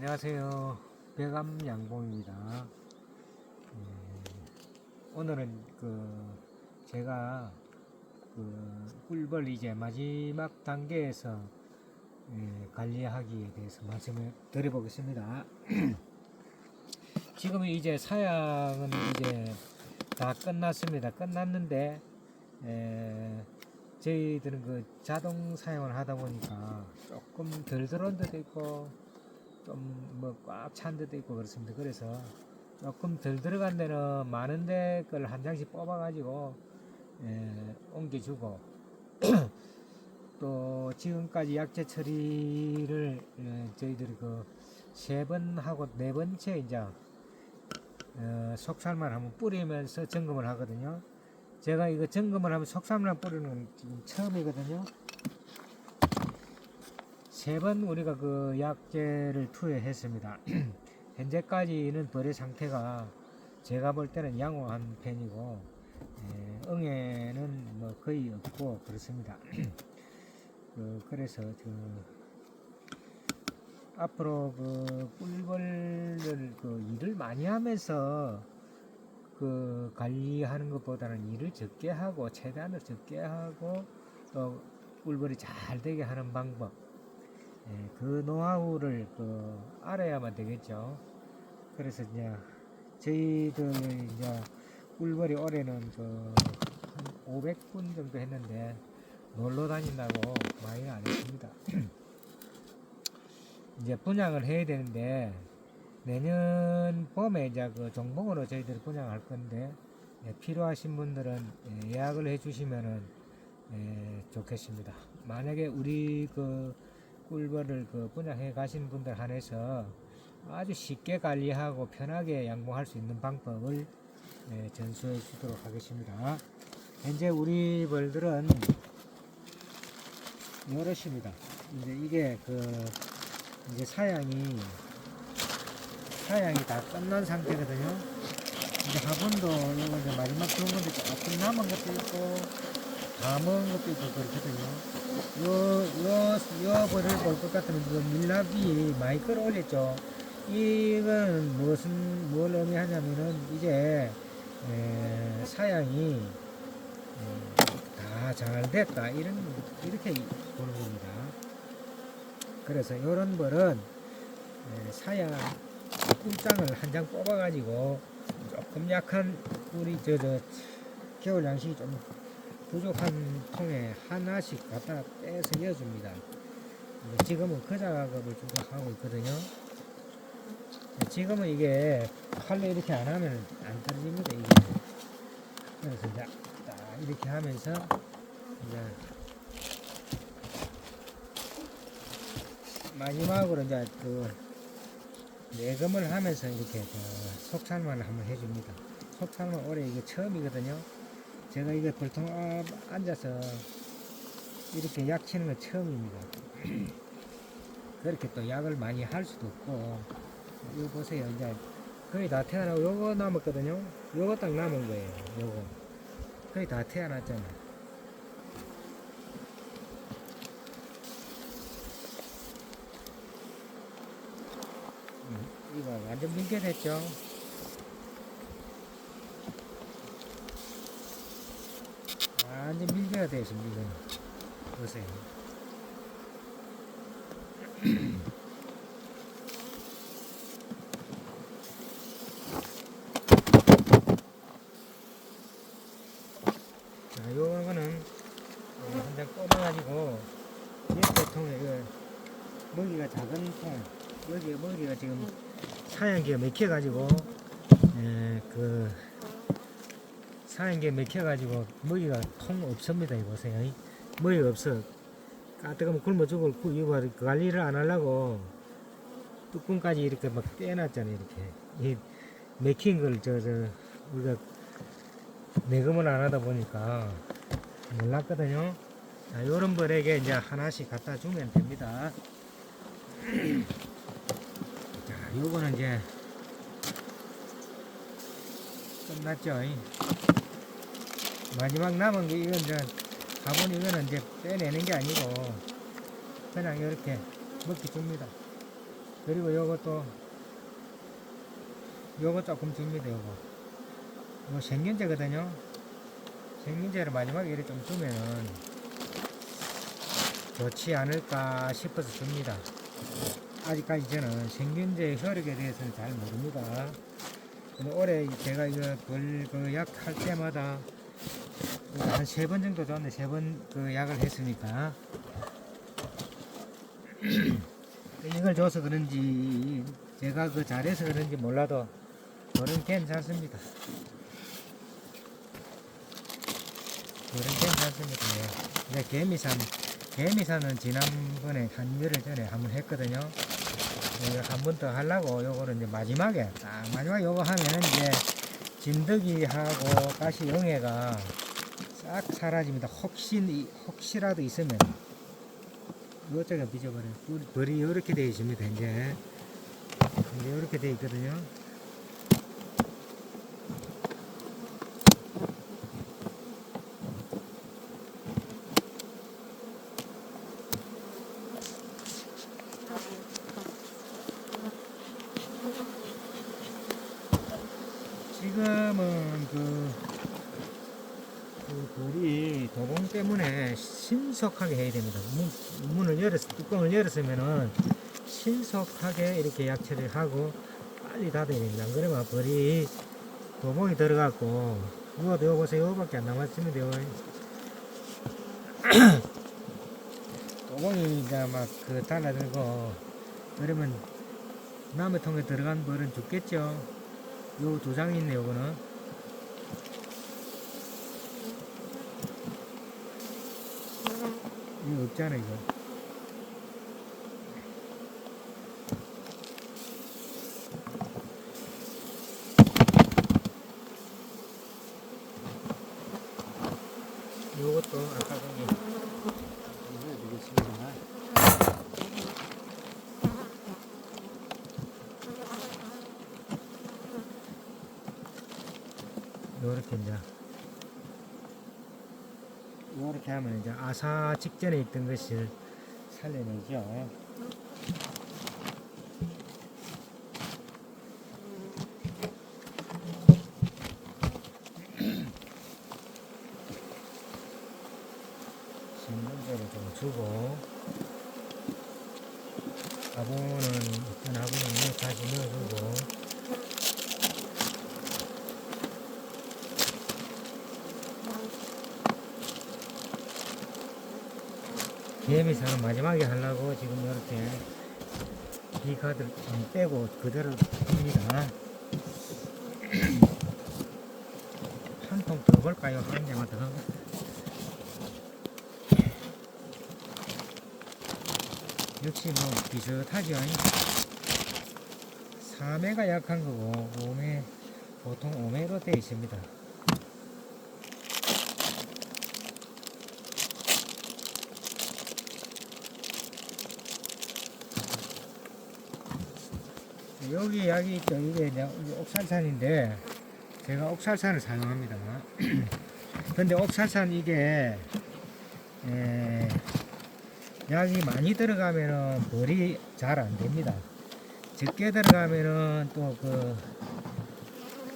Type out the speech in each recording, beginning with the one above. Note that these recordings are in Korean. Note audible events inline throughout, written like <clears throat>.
안녕하세요. 배감 양봉입니다. 음, 오늘은 그 제가 그 꿀벌 이제 마지막 단계에서 예, 관리하기에 대해서 말씀을 드려보겠습니다. <clears throat> 지금 이제 사양은 이제 다 끝났습니다. 끝났는데 에, 저희들은 그 자동 사용을 하다 보니까 조금 덜 들어온 데도 있고 좀 뭐 꽉 찬 데도 있고 그렇습니다. 그래서 조금 덜 들어간 데는 많은데 걸한 장씩 뽑아가지고 에, 옮겨주고 <clears throat> 또 지금까지 약재 처리를 에, 저희들이 그 세 번 하고 네 번째 이제 어, 속살만 한번 뿌리면서 점검을 하거든요. 제가 이거 점검을 하면 속살만 뿌리는 건 지금 처음이거든요. 세 번 우리가 그 약재를 투여했습니다. <clears throat> 현재까지는 벌의 상태가 제가 볼 때는 양호한 편이고 에, 응애는 뭐 거의 없고 그렇습니다. <clears throat> 그, 그래서 저 앞으로 그 꿀벌을 그 일을 많이 하면서 그 관리하는 것보다는 일을 적게 하고 최대한을 적게 하고 또 꿀벌이 잘 되게 하는 방법 예, 그 노하우를 그 알아야만 되겠죠. 그래서 이제 저희들 이제 꿀벌이 올해는 그 한 500분 정도 했는데 놀러 다닌다고 많이 안 했습니다. <clears throat> 이제 분양을 해야 되는데 내년 봄에 이제 그 종봉으로 저희들이 분양할 건데 예, 필요하신 분들은 예, 예약을 해주시면은 예, 좋겠습니다. 만약에 우리 그 꿀벌을 그 분양해 가신 분들 한해서 아주 쉽게 관리하고 편하게 양봉할 수 있는 방법을 예, 전수해 주도록 하겠습니다. 현재 우리 벌들은 여럿입니다. 이제 이게 그 이제 사양이 사양이 다 끝난 상태거든요. 이제 화분도 이제 마지막 좋은 건데 조금 남은 것도 있고 다 먹은 것도 있고 그렇거든요. 요, 요, 요 벌을 볼 것 같으면 이거 밀랍이 많이 끌어올렸죠. 이건 무슨, 뭘 의미하냐면은 이제, 에, 사양이 다 잘 됐다. 이런, 이렇게 보는 겁니다. 그래서 요런 벌은 에, 사양 꿀장을 한 장 뽑아가지고 조금 약한 우리 저, 저 겨울 양식이 좀 부족한 통에 하나씩 갖다 빼서 이어줍니다. 이제 지금은 그 작업을 좀 하고 있거든요. 지금은 이게 칼로 이렇게 안 하면 안 떨어집니다. 이게. 그래서 이제 딱 이렇게 하면서 이제 마지막으로 이제 그 내금을 하면서 이렇게 그 속살만을 한번 해줍니다. 속살만 올해 이게 처음이거든요. 제가 이거 볼통 앞 앉아서 이렇게 약 치는 건 처음입니다. <clears throat> 그렇게 또 약을 많이 할 수도 없고, 이거 보세요. 이제 거의 다 태어나고 요거 남았거든요. 요거 딱 남은 거예요. 요거. 거의 다 태어났잖아. 음, 이거 완전 민결했죠. 완전 밀개가 되어 있습니다. 이거는. 보세요. <clears throat> 자, 요거는 한장 뽑아가지고 옆에 통에 이거 먹이가 작은 통 여기 먹이가 지금 사양 기가 맥혀가지고 에, 그 사양기가 맥혀가지고 먹이가 통 없습니다 이거 보세요 이 먹이가 없어 까뜨가면 굶어 죽을 그 이거 그 관리를 안 하려고 뚜껑까지 이렇게 막 떼놨잖아요 이렇게 이 맥힌 걸저 저 우리가 내금을 안 하다 보니까 몰랐거든요. 자, 요런 벌에게 이제 하나씩 갖다 주면 됩니다. <clears throat> 자, 요거는 이제 끝났죠. 이. 마지막 남은 게 이건 이제 화분 이거는 이제 빼내는 게 아니고 그냥 이렇게 먹기 줍니다. 그리고 요것도 요거 조금 줍니다 요거 요 생균제거든요 생균제를 마지막에 이렇게 좀 주면은 좋지 않을까 싶어서 줍니다 아직까지 저는 생균제 효력에 대해서는 잘 모릅니다 올해 제가 이거 벌그약 할 때마다 한 세 번 정도 줬는데 세 번 그 약을 했으니까 <clears throat> 이걸 줘서 그런지 제가 그 잘해서 그런지 몰라도 벌은 괜찮습니다. 벌은 괜찮습니다. 예. 이제 개미산 개미산은 지난번에 한 열흘 전에 한번 했거든요. 한 번 더 하려고 요거는 이제 마지막에 딱 마지막 요거 하면은 이제 진드기하고 가시 영해가 싹 사라집니다. 혹시 혹시라도 있으면 이것저것 빚어버려요. 뿔- 벌이 이렇게 되어 있습니다. 이제 이렇게 되어 있거든요. 지금은 그, 그 벌 이 도봉 때문에 신속하게 해야 됩니다. 문, 문을 열었, 뚜껑을 열었으면은 신속하게 이렇게 약체를 하고 빨리 닫아야 됩니다. 안 그러면 벌이 도봉이 들어갔고, 이거도 요 보세요. 요거밖에 안 남았습니다. 요. <clears throat> 도봉이 이제 막그 달라들고, 그러면 남의 통에 들어간 벌은 죽겠죠. 요 두 장이 있네 요거는 이거 없잖아 이거. 요것도 아까 거기 이거 되겠습니다 요렇게 이제 요렇게 하면 이제 아사 직전에 있던 것을 살려내죠. <clears throat> 신문제를 좀 주고 화분은 어떤 화분은 다시 넣어주고 개미사는 마지막에 하려고 지금 이렇게 이 카드를 좀 빼고 그대로 둡니다. <clears throat> 한 통 더 볼까요? 한 개만 더. 역시 뭐 비슷하죠. 3회가 약한 거고 5회 보통 5회로 되어 있습니다. 여기 약이 있죠. 이게 옥살산인데 제가 옥살산을 사용합니다. <clears throat> 근데 옥살산 이게 에, 약이 많이 들어가면은 벌이 잘 안 됩니다. 적게 들어가면은 또그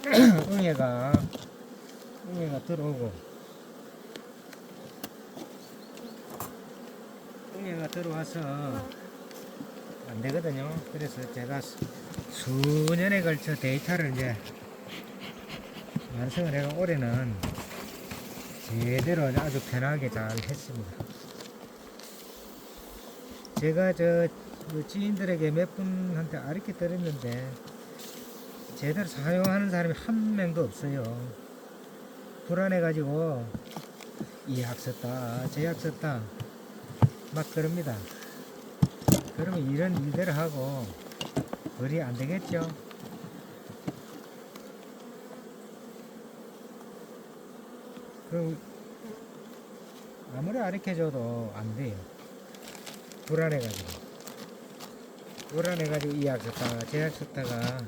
<clears throat> 응애가 응애가 들어오고 응애가 들어와서 안 되거든요. 그래서 제가 수- 수년에 걸쳐 데이터를 이제 완성을 해가 올해는 제대로 아주 편하게 잘 했습니다. 제가 저그 지인들에게 몇 분한테 아르게 들었는데 제대로 사용하는 사람이 한 명도 없어요. 불안해가지고 이 약 썼다, 저 약 썼다 막 그럽니다. 그러면 이런 일대로 하고 벌이 안 되겠죠. 그럼 아무리 아르켜줘도 안 돼요. 불안해가지고. 불안해가지고 이 약 썼다가 저약 썼다가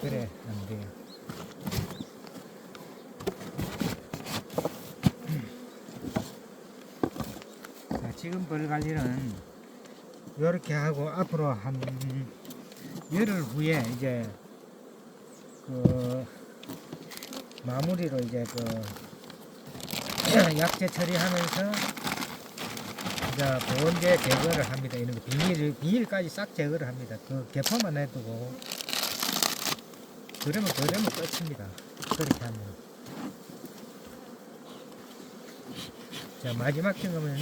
그래 안 돼요. 자, 지금 벌 관리는 이렇게 하고 앞으로 한 열흘 후에 이제 그 마무리로 이제 그 <clears throat> 약재 처리하면서 이제 보온재 제거를 합니다. 이런 거 비닐 비닐까지 싹 제거를 합니다. 그 개포만 놔두고 그러면 그러면 끝입니다. 그렇게 하면 자 마지막 점검은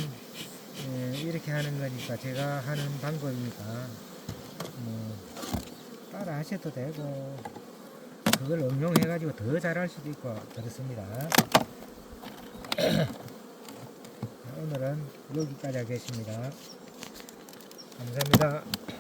예, 이렇게 하는 거니까 제가 하는 방법이니까 뭐 따라 하셔도 되고 그걸 응용해 가지고 더 잘할 수도 있고 그렇습니다. <clears throat> 자, 오늘은 여기까지 하겠습니다. 감사합니다.